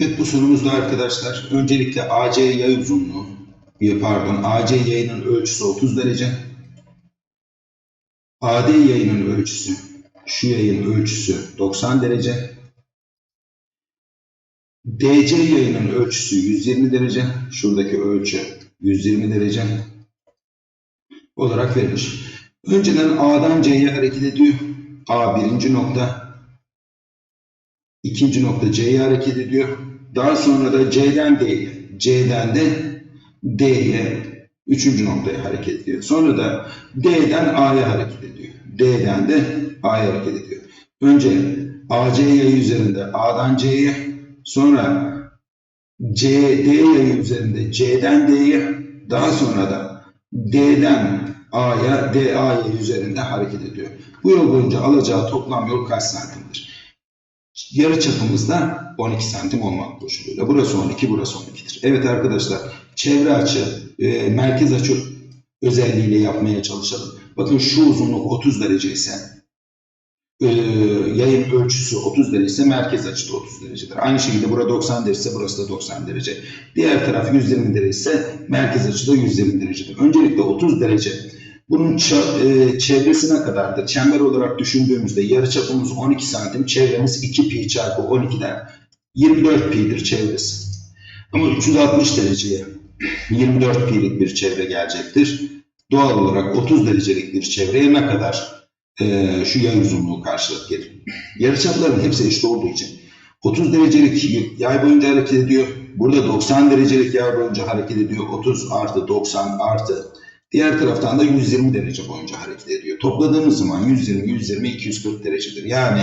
Evet bu sorumuzda arkadaşlar öncelikle AC yay uzunluğu pardon AC yayının ölçüsü 30 derece. AD yayının ölçüsü şu yayın ölçüsü 90 derece. DC yayının ölçüsü 120 derece. Şuradaki ölçü 120 derece olarak verilmiş. Önceden A'dan C'ye hareket ediyor. A birinci nokta. ikinci nokta C'ye hareket ediyor. Daha sonra da C'den D'ye, C'den de D'ye, üçüncü noktaya hareket ediyor. Sonra da D'den A'ya hareket ediyor. D'den de A'ya hareket ediyor. Önce AC yayı üzerinde A'dan C'ye, sonra CD yayı üzerinde C'den D'ye, daha sonra da D'den A'ya, DA yayı üzerinde hareket ediyor. Bu yol boyunca alacağı toplam yol kaç santimdir? Yarı çapımızda 12 santim olmak koşuluyla. Burası 12, burası 12'dir. Evet arkadaşlar, çevre açı, e, merkez açı özelliğiyle yapmaya çalışalım. Bakın şu uzunluk 30 derece ise, e, yayın ölçüsü 30 derece ise merkez açı da 30 derecedir. Aynı şekilde burada 90 derece ise burası da 90 derece. Diğer taraf 120 derece ise merkez açı da 120 derecedir. Öncelikle 30 derece bunun e, çevresine kadardır. Çember olarak düşündüğümüzde yarıçapımız 12 santim, çevremiz 2 pi çarpı 12'den 24 pi'dir çevresi. Ama 360 dereceye 24 pi'lik bir çevre gelecektir. Doğal olarak 30 derecelik bir çevreye ne kadar e, şu yay uzunluğu karşılık gelir? Yarıçapların hepsi eşit olduğu için 30 derecelik yay boyunca hareket ediyor. Burada 90 derecelik yay boyunca hareket ediyor. 30 artı 90 artı Diğer taraftan da 120 derece boyunca hareket ediyor. Topladığımız zaman 120, 120, 240 derecedir. Yani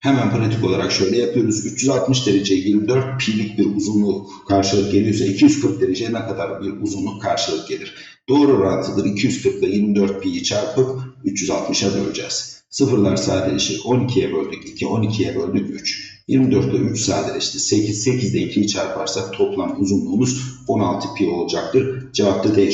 hemen pratik olarak şöyle yapıyoruz. 360 derece 24 pi'lik bir uzunluk karşılık geliyorsa 240 dereceye ne kadar bir uzunluk karşılık gelir? Doğru orantıdır. 240 ile 24 pi'yi çarpıp 360'a böleceğiz. Sıfırlar sadeleşir. 12'ye böldük 2, 12'ye böldük 3. 24 ile 3 sadeleşti. 8, 8 ile 2'yi çarparsak toplam uzunluğumuz 16 pi olacaktır. Cevap da D.